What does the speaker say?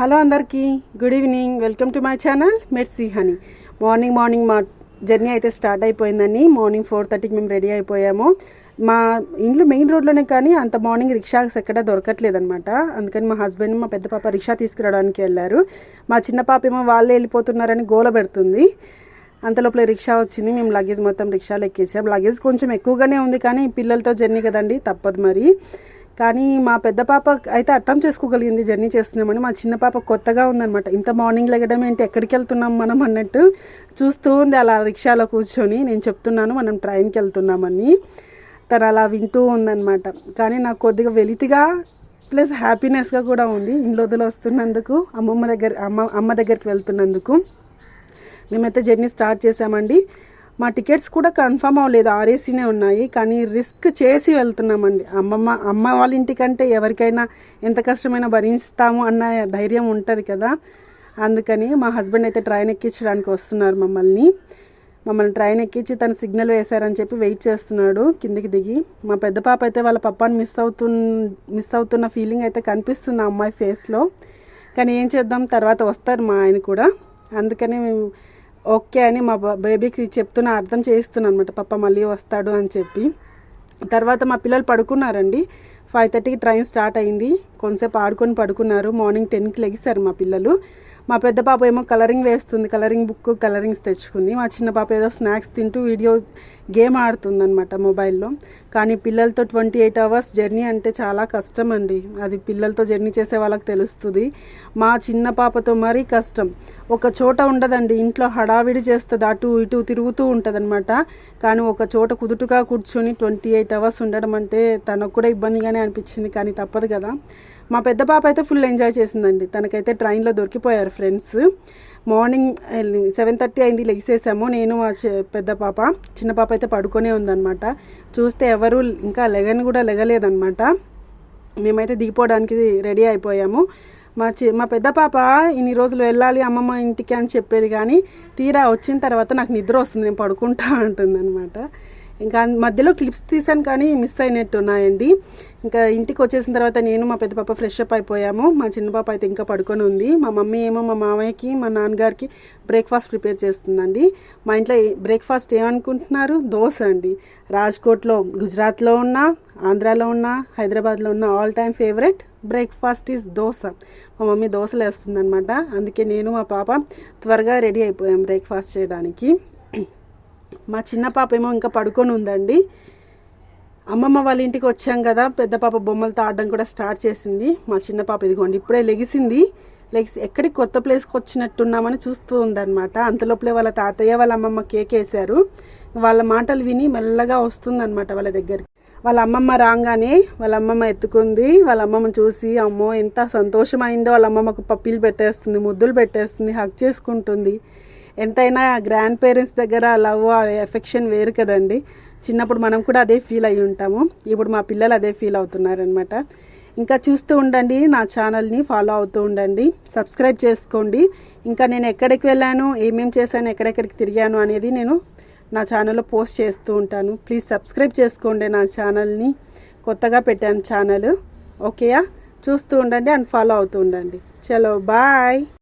Hello అందరికీ good evening. Welcome to my channel మెడ్సీ హనీ. Morning morning మా జర్నీ అయితే స్టార్ట్ అయిపోయిందని మార్నింగ్ ఫోర్ థర్టీకి మేము రెడీ అయిపోయాము. మా ఇంట్లో మెయిన్ రోడ్లోనే కానీ అంత మార్నింగ్ రిక్షాస్ ఎక్కడ దొరకట్లేదనమాట అందుకని మా హస్బెండ్ మా పెద్ద పాప రిక్షా తీసుకురావడానికి వెళ్ళారు. మా చిన్న పాప ఏమో వాళ్ళే వెళ్ళిపోతున్నారని గోల పెడుతుంది. అంతలోపల రిక్షా వచ్చింది. మేము లగేజ్ మొత్తం రిక్షాలో ఎక్కేసాం. లగేజ్ కొంచెం ఎక్కువగానే ఉంది కానీ పిల్లలతో జర్నీ కదండి తప్పదు మరి. కానీ మా పెద్ద పాప అయితే అర్థం చేసుకోగలిగింది జర్నీ చేస్తున్నామని. మా చిన్న పాప కొత్తగా ఉందన్నమాట. ఇంత మార్నింగ్ లెగడం ఏంటి ఎక్కడికి వెళ్తున్నాం మనం అన్నట్టు చూస్తూ ఉంది. అలా రిక్షాలో కూర్చొని నేను చెప్తున్నాను మనం ట్రైన్కి వెళ్తున్నామని. తను అలా వింటూ ఉందన్నమాట. కానీ నాకు కొద్దిగా వెలితిగా ప్లస్ హ్యాపీనెస్గా కూడా ఉంది. ఇంట్లో వస్తున్నందుకు అమ్మమ్మ దగ్గర అమ్మ అమ్మ దగ్గరికి వెళ్తున్నందుకు. మేమైతే జర్నీ స్టార్ట్ చేసామండి మా టికెట్స్ కూడా కన్ఫర్మ్ అవ్వలేదు ఆర్ఏసీనే ఉన్నాయి. కానీ రిస్క్ చేసి వెళ్తున్నామండి. అమ్మమ్మ అమ్మ వాళ్ళ ఇంటికంటే ఎవరికైనా ఎంత కష్టమైనా భరిస్తాము అన్న ధైర్యం ఉంటుంది కదా. అందుకని మా హస్బెండ్ అయితే ట్రైన్ ఎక్కించడానికి వస్తున్నారు మమ్మల్ని. మమ్మల్ని ట్రైన్ ఎక్కించి తను సిగ్నల్ వేశారని చెప్పి వెయిట్ చేస్తున్నాడు కిందికి దిగి. మా పెద్ద పాప అయితే వాళ్ళ పప్పాని మిస్ అవుతు మిస్ అవుతున్న ఫీలింగ్ అయితే కనిపిస్తుంది ఆ అమ్మాయి ఫేస్లో. కానీ ఏం చేద్దాం తర్వాత వస్తారు మా ఆయన కూడా. అందుకని మేము ఓకే అని మా బేబీకి చెప్తున్నా అర్థం చేయిస్తున్నాను అనమాట పప్ప మళ్ళీ వస్తాడు అని చెప్పి. తర్వాత మా పిల్లలు పడుకున్నారండి. ఫైవ్ థర్టీకి ట్రైన్ స్టార్ట్ అయింది. కొంతసేపు ఆడుకొని పడుకున్నారు. మార్నింగ్ టెన్కి లెగిస్తారు మా పిల్లలు. మా పెద్ద పాప ఏమో కలరింగ్ వేస్తుంది కలరింగ్ బుక్ కలరింగ్స్ తెచ్చుకుంది. మా చిన్న పాప ఏదో స్నాక్స్ తింటూ వీడియో గేమ్ ఆడుతుంది అనమాట మొబైల్లో. కానీ పిల్లలతో ట్వంటీ ఎయిట్ అవర్స్ జర్నీ అంటే చాలా కష్టం అండి. అది పిల్లలతో జర్నీ చేసే వాళ్ళకి తెలుస్తుంది. మా చిన్న పాపతో మరీ కష్టం. ఒక చోట ఉండదండి ఇంట్లో హడావిడి చేస్తుంది అటు ఇటు తిరుగుతూ ఉంటుంది కానీ ఒక చోట కుదుటుగా కూర్చొని ట్వంటీ ఎయిట్ అవర్స్ ఉండడం అంటే తనకు కూడా ఇబ్బందిగానే అనిపించింది కానీ తప్పదు కదా. మా పెద్ద పాప అయితే ఫుల్ ఎంజాయ్ చేసిందండి. తనకైతే ట్రైన్లో దొరికిపోయారు ఫ్రెండ్స్ మార్నింగ్ సెవెన్ థర్టీ అయింది లెగిసేసాము నేను మా పెద్ద పాప చిన్న పాప అయితే పడుకొనే ఉందన్నమాట. చూస్తే ఎవరు ఇంకా లెగన్ కూడా లెగలేదన్నమాట. మేమైతే దిగిపోవడానికి రెడీ అయిపోయాము. మా చి మా పెద్ద పాప ఇన్ని రోజులు వెళ్ళాలి అమ్మమ్మ ఇంటికి అని చెప్పేది కానీ తీరా వచ్చిన తర్వాత నాకు నిద్ర వస్తుంది నేను పడుకుంటా ఉంటుంది అనమాట ఇంకా మధ్యలో క్లిప్స్ తీసాను కానీ మిస్ అయినట్టు ఉన్నాయండి. ఇంకా ఇంటికి వచ్చేసిన తర్వాత నేను మా పెద్ద పాప ఫ్రెష్ అప్ అయిపోయాము. మా చిన్న పాప అయితే ఇంకా పడుకొని ఉంది. మా మమ్మీ ఏమో మా మామయ్యకి మా నాన్నగారికి బ్రేక్ఫాస్ట్ ప్రిపేర్ చేస్తుందండి. మా ఇంట్లో బ్రేక్ఫాస్ట్ ఏమనుకుంటున్నారు? దోశ అండి. రాజ్కోట్లో గుజరాత్లో ఉన్న ఆంధ్రాలో ఉన్న హైదరాబాద్లో ఉన్న all time favourite breakfast is dosa. మా మమ్మీ దోశలు వేస్తుందనమాట అందుకే నేను మా పాప త్వరగా రెడీ అయిపోయాం బ్రేక్ఫాస్ట్ చేయడానికి. మా చిన్న పాప ఏమో ఇంకా పడుకొని ఉందండి. అమ్మమ్మ వాళ్ళ ఇంటికి వచ్చాం కదా పెద్ద పాప బొమ్మలతో ఆడడం కూడా స్టార్ట్ చేసింది. మా చిన్న పాప ఇదిగోండి ఇప్పుడే లెగిసింది. లెగిసి ఎక్కడికి కొత్త ప్లేస్కి వచ్చినట్టున్నామని చూస్తూ ఉందన్నమాట. అంతలోపలే వాళ్ళ తాతయ్య వాళ్ళ అమ్మమ్మ కేక్ వేశారు. వాళ్ళ మాటలు విని మెల్లగా వస్తుందన్నమాట వాళ్ళ దగ్గరికి. వాళ్ళ అమ్మమ్మ రాగానే వాళ్ళ అమ్మమ్మ ఎత్తుకుంది. వాళ్ళ అమ్మమ్మ చూసి అమ్మో ఎంత సంతోషమైందో. వాళ్ళ అమ్మమ్మకు పప్పీలు పెట్టేస్తుంది ముద్దులు పెట్టేస్తుంది హక్ చేసుకుంటుంది. ఎంతైనా గ్రాండ్ పేరెంట్స్ దగ్గర లవ్ ఎఫెక్షన్ వేరు కదండి. చిన్నప్పుడు మనం కూడా అదే ఫీల్ అయి ఉంటాము. ఇప్పుడు మా పిల్లలు అదే ఫీల్ అవుతున్నారనమాట ఇంకా చూస్తూ ఉండండి నా ఛానల్ని ఫాలో అవుతూ ఉండండి. సబ్స్క్రైబ్ చేసుకోండి. ఇంకా నేను ఎక్కడికి వెళ్ళాను ఏమేమి చేశాను ఎక్కడెక్కడికి తిరిగాను అనేది నేను నా ఛానల్లో పోస్ట్ చేస్తూ ఉంటాను. ప్లీజ్ సబ్స్క్రైబ్ చేసుకోండి నా ఛానల్ని కొత్తగా పెట్టాను ఛానల్ ఓకేయా చూస్తూ ఉండండి అండ్ ఫాలో అవుతూ ఉండండి. చలో బాయ్